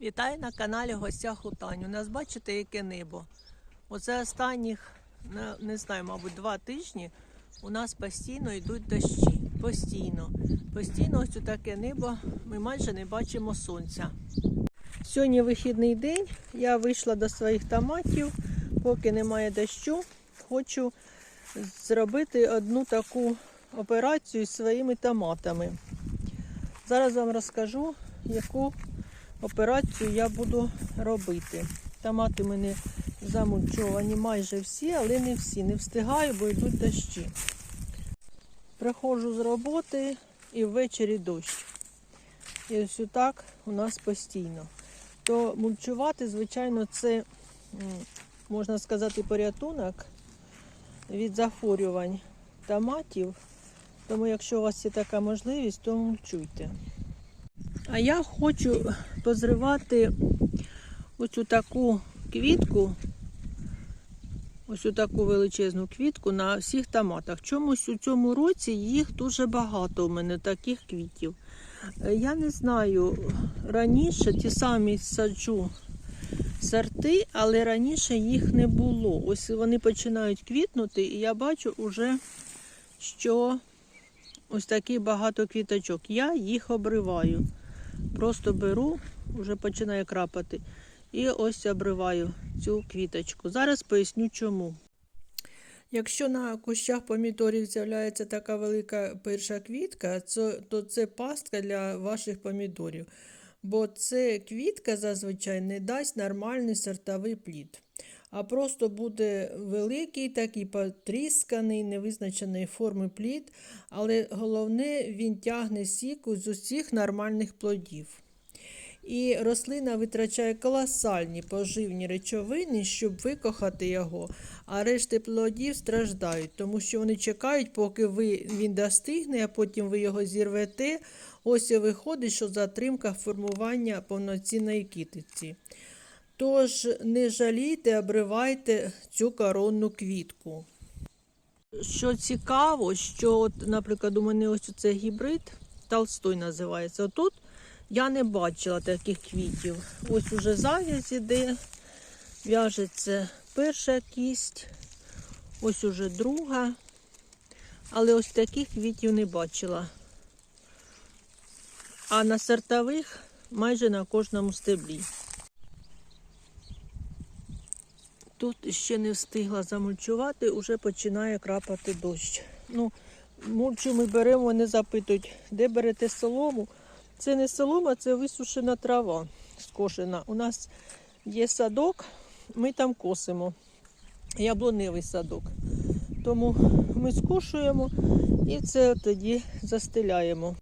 Вітаю на каналі Гостях у. У нас бачите, яке небо. Оце останніх, не знаю, мабуть, два тижні у нас постійно йдуть дощі. Постійно. Постійно ось таке небо. Ми майже не бачимо сонця. Сьогодні вихідний день. Я вийшла до своїх томатів, поки немає дощу. Хочу зробити одну таку операцію з своїми томатами. Зараз вам розкажу, яку операцію я буду робити. Томати мене замульчовані майже всі, але не всі. Не встигаю, бо йдуть дощі. Приходжу з роботи і ввечері дощ. І ось так у нас постійно. То мульчувати, звичайно, це, можна сказати, порятунок від захворювань томатів. Тому, якщо у вас є така можливість, то мульчуйте. А я хочу позривати ось таку квітку, ось таку величезну квітку на всіх томатах. Чомусь у цьому році їх дуже багато у мене таких квітів. Е, Я не знаю, раніше ті самі саджу сорти, але раніше їх не було. Ось вони починають квітнути, і я бачу уже, що ось такий багато квіточок. Я їх обриваю. Просто беру, вже починає крапати. І ось обриваю цю квіточку. Зараз поясню чому. Якщо на кущах помідорів з'являється така велика перша квітка, то це пастка для ваших помідорів. Бо це квітка зазвичай не дасть нормальний сортовий плід. А просто буде великий, такий потрісканий, невизначеної форми плід, але головне, він тягне сіку з усіх нормальних плодів. І рослина витрачає колосальні поживні речовини, щоб викохати його, а решти плодів страждають, тому що вони чекають, поки ви, він достигне, а потім ви його зірвете. Ось і виходить, що затримка формування повноцінної китиці. Тож не жалійте, обривайте цю коронну квітку. Що цікаво, що, от, наприклад, у мене ось це гібрид, Толстой називається. Отут я не бачила таких квітів. Ось уже зав'язь іде, в'яжеться перша кість, ось уже друга. Але ось таких квітів не бачила. А на сортових майже на кожному стеблі. Тут ще не встигла замульчувати, вже починає крапати дощ. Ну, мульчу ми беремо, вони запитують, де берете солому. Це не солома, це висушена трава скошена. У нас є садок, ми там косимо. Яблуневий садок. Тому ми скошуємо і це тоді застеляємо.